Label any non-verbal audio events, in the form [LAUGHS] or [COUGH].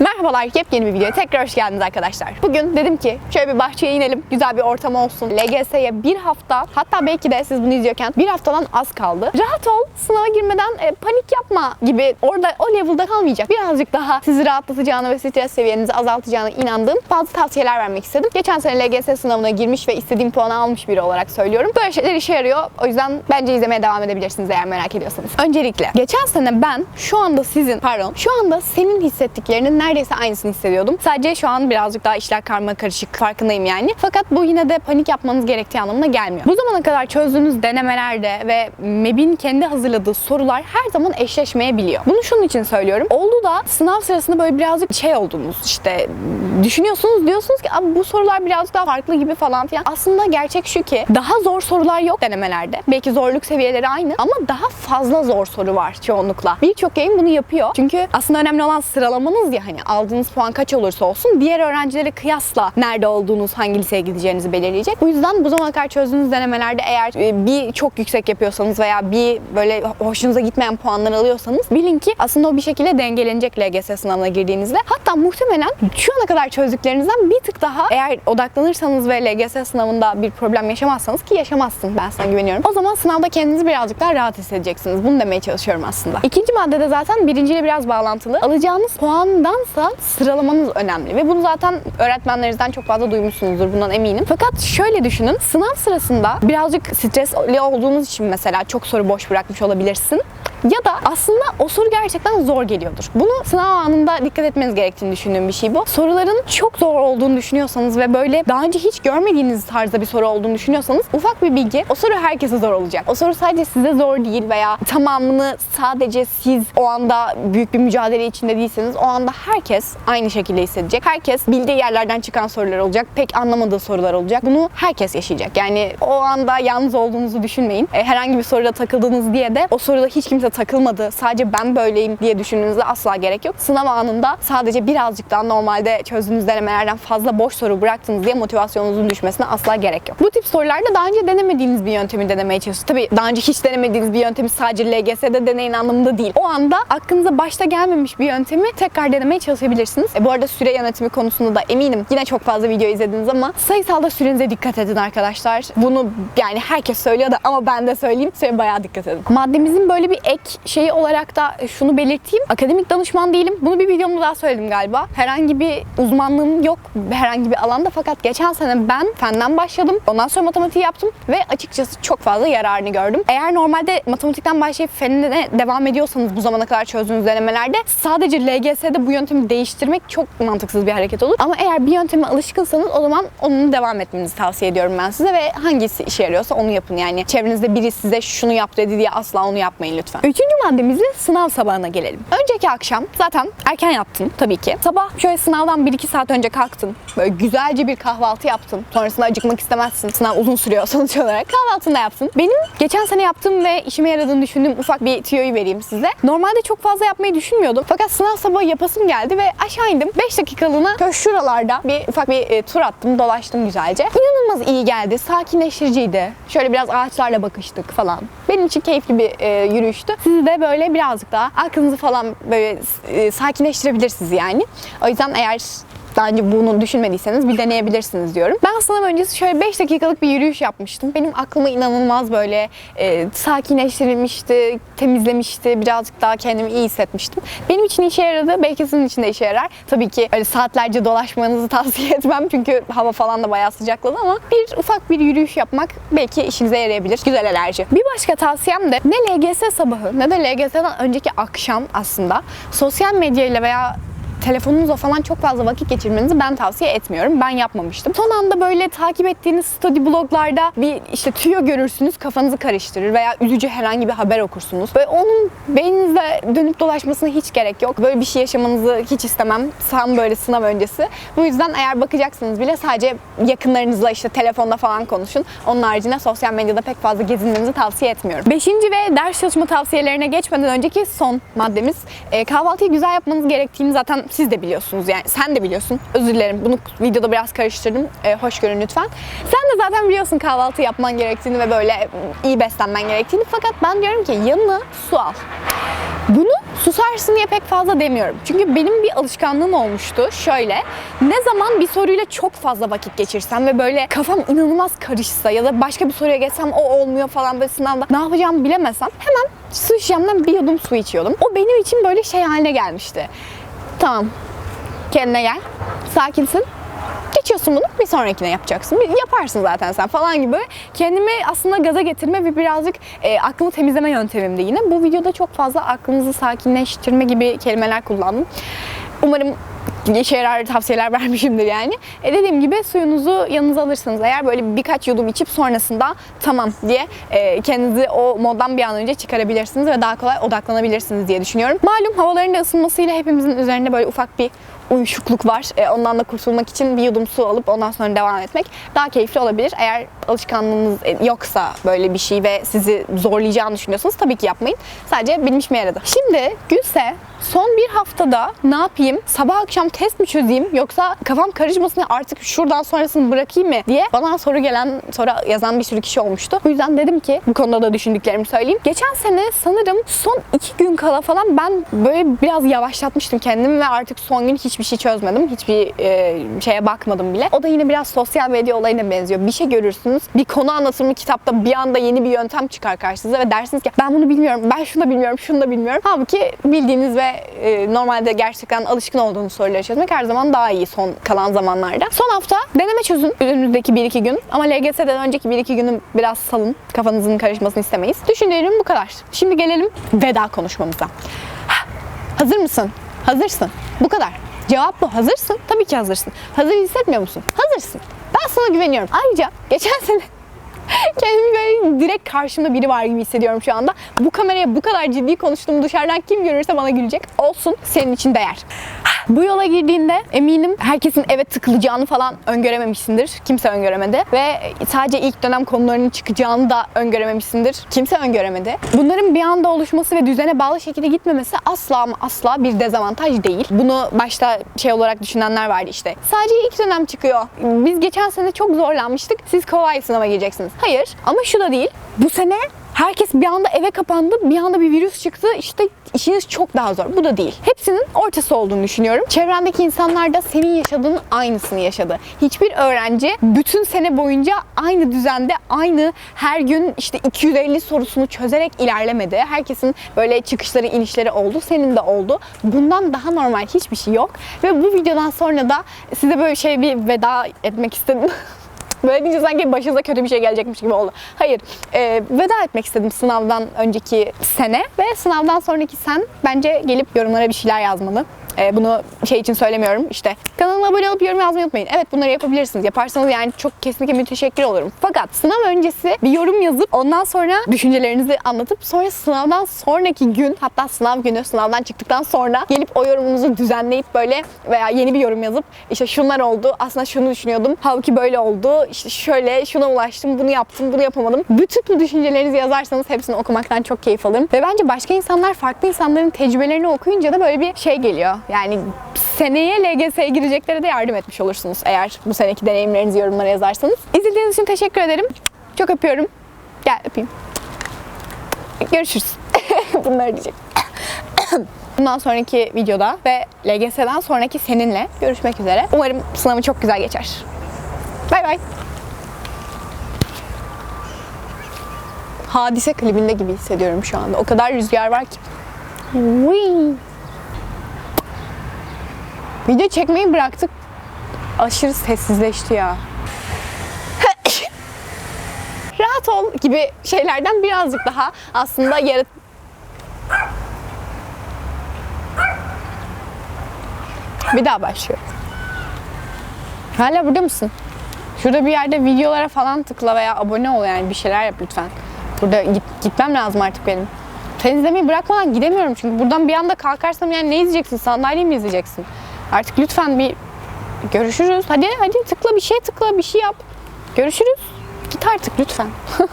Merhabalar, yepyeni bir videoya tekrar hoş geldiniz arkadaşlar. Bugün dedim ki şöyle bir bahçeye inelim, güzel bir ortam olsun. LGS'ye bir hafta, hatta belki de siz bunu izliyorken bir haftadan az kaldı. Rahat ol, sınava girmeden e, panik yapma gibi orada o level'da kalmayacak. Birazcık daha sizi rahatlatacağını ve stres seviyenizi azaltacağına inandığım bazı tavsiyeler vermek istedim. Geçen sene LGS sınavına girmiş ve istediğim puanı almış biri olarak söylüyorum. Böyle şeyler işe yarıyor. O yüzden bence izlemeye devam edebilirsiniz eğer merak ediyorsanız. Öncelikle geçen sene ben şu anda sizin, pardon, şu anda senin hissettiklerinin neredeyse aynısını hissediyordum. Sadece şu an birazcık daha işler karma karışık farkındayım yani. Fakat bu yine de panik yapmanız gerektiği anlamına gelmiyor. Bu zamana kadar çözdüğünüz denemelerde ve MEB'in kendi hazırladığı sorular her zaman eşleşmeyebiliyor. Bunu şunun için söylüyorum. Oldu da sınav sırasında böyle birazcık şey oldunuz işte düşünüyorsunuz diyorsunuz ki bu sorular birazcık daha farklı gibi falan filan. Aslında gerçek şu ki daha zor sorular yok denemelerde. Belki zorluk seviyeleri aynı ama daha fazla zor soru var çoğunlukla. Birçok yayın bunu yapıyor. Çünkü aslında önemli olan sıralamanız ya hani aldığınız puan kaç olursa olsun diğer öğrencilere kıyasla nerede olduğunuz, hangi liseye gideceğinizi belirleyecek. Bu yüzden bu zamana kadar çözdüğünüz denemelerde eğer e, bir çok yüksek yapıyorsanız veya bir böyle hoşunuza gitmeyen puanlar alıyorsanız bilin ki aslında o bir şekilde dengelenecek LGS sınavına girdiğinizde. Hatta muhtemelen şu ana kadar çözdüklerinizden bir tık daha eğer odaklanırsanız ve LGS sınavında bir problem yaşamazsanız ki yaşamazsın ben sana güveniyorum. O zaman sınavda kendinizi birazcık daha rahat hissedeceksiniz. Bunu demeye çalışıyorum aslında. İkinci maddede zaten birinciyle biraz bağlantılı. Alacağınız puandansa sıralamanız önemli ve bunu zaten öğretmenlerinizden çok fazla duymuşsunuzdur bundan eminim. Fakat şöyle düşünün. Sınav sırasında birazcık stresli olduğunuz için mesela çok soru boş bırakmış olabilirsin. Ya da aslında o soru gerçekten zor geliyordur. Bunu sınav anında dikkat etmeniz gerektiğini düşündüğüm bir şey bu. Soruların çok zor olduğunu düşünüyorsanız ve böyle daha önce hiç görmediğiniz tarzda bir soru olduğunu düşünüyorsanız ufak bir bilgi. O soru herkese zor olacak. O soru sadece size zor değil veya tamamını sadece siz o anda büyük bir mücadele içinde değilseniz o anda herkes aynı şekilde hissedecek. Herkes bildiği yerlerden çıkan sorular olacak. Pek anlamadığı sorular olacak. Bunu herkes yaşayacak. Yani o anda yalnız olduğunuzu düşünmeyin. E, herhangi bir soruda takıldınız diye de o soruda hiç kimse takılmadı. Sadece ben böyleyim diye düşünmenize asla gerek yok. Sınav anında sadece birazcık daha normalde çözdüğünüz denemelerden fazla boş soru bıraktınız diye motivasyonunuzun düşmesine asla gerek yok. Bu tip sorularda daha önce denemediğiniz bir yöntemi denemeye çalışın. Tabii daha önce hiç denemediğiniz bir yöntemi sadece LGS'de deneyin anlamında değil. O anda aklınıza başta gelmemiş bir yöntemi tekrar denemeye çalışabilirsiniz. E, bu arada süre yönetimi konusunda da eminim yine çok fazla video izlediniz ama sayısalda sürenize dikkat edin arkadaşlar. Bunu yani herkes söylüyor da ama ben de söyleyeyim. Size bayağı dikkat edin. Maddemizin böyle bir ek şeyi olarak da şunu belirteyim. Akademik danışman değilim. Bunu bir videomda daha söyledim galiba. Herhangi bir uzmanlığım yok herhangi bir alanda fakat geçen sene ben fenden başladım. Ondan sonra matematiği yaptım ve açıkçası çok fazla yararını gördüm. Eğer normalde matematikten başlayıp fenine devam ediyorsanız bu zamana kadar çözdüğünüz denemelerde sadece LGS'de bu yöntemi değiştirmek çok mantıksız bir hareket olur. Ama eğer bir yönteme alışkınsanız o zaman onun devam etmenizi tavsiye ediyorum ben size ve hangisi işe yarıyorsa onu yapın. Yani çevrenizde biri size şunu yap dedi diye asla onu yapmayın lütfen. Üçüncü maddemizde sınav sabahına gelelim. Önceki akşam zaten erken yattın tabii ki. Sabah şöyle sınavdan 1-2 saat önce kalktın. Böyle güzelce bir kahvaltı yaptın. Sonrasında acıkmak istemezsin. Sınav uzun sürüyor [LAUGHS] sonuç olarak. Kahvaltını da yaptın. Benim geçen sene yaptığım ve işime yaradığını düşündüğüm ufak bir tüyoyu vereyim size. Normalde çok fazla yapmayı düşünmüyordum. Fakat sınav sabahı yapasım geldi ve aşağı indim. 5 dakikalığına şöyle şuralarda bir ufak bir e, tur attım. Dolaştım güzelce. İnanılmaz iyi geldi. Sakinleştiriciydi. Şöyle biraz ağaçlarla bakıştık falan. Benim için keyifli bir e, yürüyüştü. Sizi de böyle birazcık daha aklınızı falan böyle e, sakinleştirebilir sizi yani. O yüzden eğer daha önce bunu düşünmediyseniz bir deneyebilirsiniz diyorum. Ben sınav öncesi şöyle 5 dakikalık bir yürüyüş yapmıştım. Benim aklımı inanılmaz böyle e, sakinleştirilmişti, temizlemişti. Birazcık daha kendimi iyi hissetmiştim. Benim için işe yaradı. Belki sizin için de işe yarar. Tabii ki öyle saatlerce dolaşmanızı [LAUGHS] tavsiye etmem. Çünkü hava falan da bayağı sıcakladı ama bir ufak bir yürüyüş yapmak belki işinize yarayabilir. Güzel enerji. Bir başka tavsiyem de ne LGS sabahı ne de LGS'den önceki akşam aslında sosyal medyayla veya telefonunuzla falan çok fazla vakit geçirmenizi ben tavsiye etmiyorum. Ben yapmamıştım. Son anda böyle takip ettiğiniz study bloglarda bir işte tüyo görürsünüz kafanızı karıştırır veya üzücü herhangi bir haber okursunuz. Böyle onun beyninizde dönüp dolaşmasına hiç gerek yok. Böyle bir şey yaşamanızı hiç istemem. Tam böyle sınav öncesi. Bu yüzden eğer bakacaksınız bile sadece yakınlarınızla işte telefonda falan konuşun. Onun haricinde sosyal medyada pek fazla gezinmenizi tavsiye etmiyorum. Beşinci ve ders çalışma tavsiyelerine geçmeden önceki son maddemiz. E, kahvaltıyı güzel yapmanız gerektiğini zaten siz de biliyorsunuz yani sen de biliyorsun. Özür dilerim bunu videoda biraz karıştırdım. E, hoş görün lütfen. Sen de zaten biliyorsun kahvaltı yapman gerektiğini ve böyle iyi beslenmen gerektiğini. Fakat ben diyorum ki yanına su al. Bunu Susarsın diye pek fazla demiyorum. Çünkü benim bir alışkanlığım olmuştu. Şöyle, ne zaman bir soruyla çok fazla vakit geçirsem ve böyle kafam inanılmaz karışsa ya da başka bir soruya geçsem o olmuyor falan böyle sınavda ne yapacağımı bilemesem hemen su şişemden bir yudum su içiyordum. O benim için böyle şey haline gelmişti. Tamam, kendine gel, sakinsin, geçiyorsun bunu bir sonrakine yapacaksın. Bir- Yaparsın zaten sen falan gibi. Kendimi aslında gaza getirme ve birazcık e, aklımı temizleme yöntemimdi yine. Bu videoda çok fazla aklınızı sakinleştirme gibi kelimeler kullandım. Umarım işe yarar tavsiyeler [LAUGHS] vermişimdir yani. E dediğim gibi suyunuzu yanınıza alırsınız eğer böyle birkaç yudum içip sonrasında tamam diye e, kendinizi o moddan bir an önce çıkarabilirsiniz ve daha kolay odaklanabilirsiniz diye düşünüyorum. Malum havaların da ısınmasıyla hepimizin üzerinde böyle ufak bir uyuşukluk var. E, ondan da kurtulmak için bir yudum su alıp ondan sonra devam etmek daha keyifli olabilir. Eğer alışkanlığınız yoksa böyle bir şey ve sizi zorlayacağını düşünüyorsanız tabii ki yapmayın. Sadece bilmiş mi yaradı. Şimdi Gülse son bir haftada ne yapayım? Sabah akşam test mi çözeyim yoksa kafam karışmasın artık şuradan sonrasını bırakayım mı diye bana soru gelen, sonra yazan bir sürü kişi olmuştu. Bu yüzden dedim ki bu konuda da düşündüklerimi söyleyeyim. Geçen sene sanırım son iki gün kala falan ben böyle biraz yavaşlatmıştım kendimi ve artık son gün hiçbir şey çözmedim. Hiçbir e, şeye bakmadım bile. O da yine biraz sosyal medya olayına benziyor. Bir şey görürsünüz. Bir konu anlatımı kitapta bir anda yeni bir yöntem çıkar karşınıza ve dersiniz ki ben bunu bilmiyorum, ben şunu da bilmiyorum, şunu da bilmiyorum. Halbuki bildiğiniz ve e, normalde gerçekten alışkın olduğunuz soruları çözmek her zaman daha iyi son kalan zamanlarda. Son hafta deneme çözün önümüzdeki 1-2 gün. Ama LGS'den önceki 1-2 günü biraz salın. Kafanızın karışmasını istemeyiz. Düşüncelerim bu kadar. Şimdi gelelim veda konuşmamıza. Hazır mısın? Hazırsın. Bu kadar. Cevap bu. Hazırsın. Tabii ki hazırsın. Hazır hissetmiyor musun? Hazırsın. Ben sana güveniyorum. Ayrıca geçen [LAUGHS] sene kendimi böyle direkt karşımda biri var gibi hissediyorum şu anda. Bu kameraya bu kadar ciddi konuştuğumu dışarıdan kim görürse bana gülecek. Olsun. Senin için değer. Bu yola girdiğinde eminim herkesin eve tıkılacağını falan öngörememişsindir. Kimse öngöremedi. Ve sadece ilk dönem konularının çıkacağını da öngörememişsindir. Kimse öngöremedi. Bunların bir anda oluşması ve düzene bağlı şekilde gitmemesi asla ama asla bir dezavantaj değil. Bunu başta şey olarak düşünenler vardı işte. Sadece ilk dönem çıkıyor. Biz geçen sene çok zorlanmıştık. Siz kolay sınava gireceksiniz. Hayır ama şu da değil. Bu sene Herkes bir anda eve kapandı, bir anda bir virüs çıktı. İşte işiniz çok daha zor. Bu da değil. Hepsinin ortası olduğunu düşünüyorum. Çevrendeki insanlar da senin yaşadığın aynısını yaşadı. Hiçbir öğrenci bütün sene boyunca aynı düzende, aynı her gün işte 250 sorusunu çözerek ilerlemedi. Herkesin böyle çıkışları, inişleri oldu. Senin de oldu. Bundan daha normal hiçbir şey yok. Ve bu videodan sonra da size böyle şey bir veda etmek istedim. [LAUGHS] Böyle deyince sanki başınıza kötü bir şey gelecekmiş gibi oldu. Hayır, e, veda etmek istedim sınavdan önceki sene ve sınavdan sonraki sen bence gelip yorumlara bir şeyler yazmalı. E, bunu şey için söylemiyorum işte kanalıma abone olup yorum yazmayı unutmayın. Evet bunları yapabilirsiniz. Yaparsanız yani çok kesinlikle müteşekkir olurum. Fakat sınav öncesi bir yorum yazıp ondan sonra düşüncelerinizi anlatıp sonra sınavdan sonraki gün hatta sınav günü sınavdan çıktıktan sonra gelip o yorumunuzu düzenleyip böyle veya yeni bir yorum yazıp işte şunlar oldu aslında şunu düşünüyordum halbuki böyle oldu işte şöyle şuna ulaştım bunu yaptım bunu yapamadım. Bütün bu düşüncelerinizi yazarsanız hepsini okumaktan çok keyif alırım. Ve bence başka insanlar farklı insanların tecrübelerini okuyunca da böyle bir şey geliyor. Yani seneye LGS'ye gireceklere de yardım etmiş olursunuz eğer bu seneki deneyimlerinizi yorumlara yazarsanız. İzlediğiniz için teşekkür ederim. Çok öpüyorum. Gel öpeyim. Görüşürüz. [LAUGHS] Bunları diyecek. Bundan sonraki videoda ve LGS'den sonraki seninle görüşmek üzere. Umarım sınavı çok güzel geçer. Bay bay. Hadise klibinde gibi hissediyorum şu anda. O kadar rüzgar var ki. Whee! Video çekmeyi bıraktık. Aşırı sessizleşti ya. [LAUGHS] Rahat ol gibi şeylerden birazcık daha aslında yarat... Bir daha başlıyorum. Hala burada mısın? Şurada bir yerde videolara falan tıkla veya abone ol yani bir şeyler yap lütfen. Burada git, gitmem lazım artık benim. Sen izlemeyi bırakmadan gidemiyorum çünkü buradan bir anda kalkarsam yani ne izleyeceksin? Sandalye mi izleyeceksin? Artık lütfen bir görüşürüz. Hadi hadi tıkla bir şey tıkla bir şey yap. Görüşürüz. Git artık lütfen. [LAUGHS]